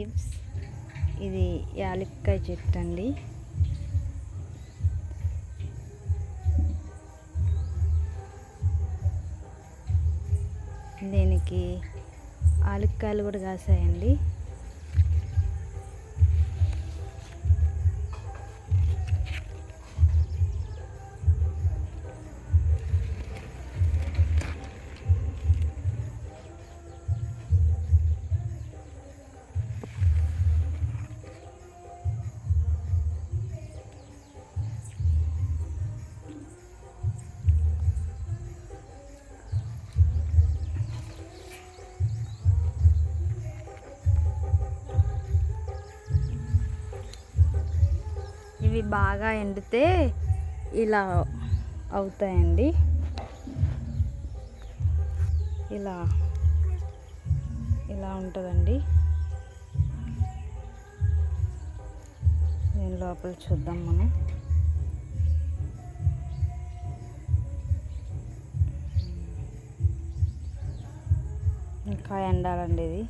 Leaves. ఇది యాలక్కాయ చెట్టు అండి. దీనికి ఆలిక్కాయలు కూడా కాసాయండి. ఇవి బాగా ఎండితే ఇలా అవుతాయండి. ఇలా ఇలా ఉంటుందండి. దీని లోపల చూద్దాం మనం. ఇంకా ఎండాలండి ఇది.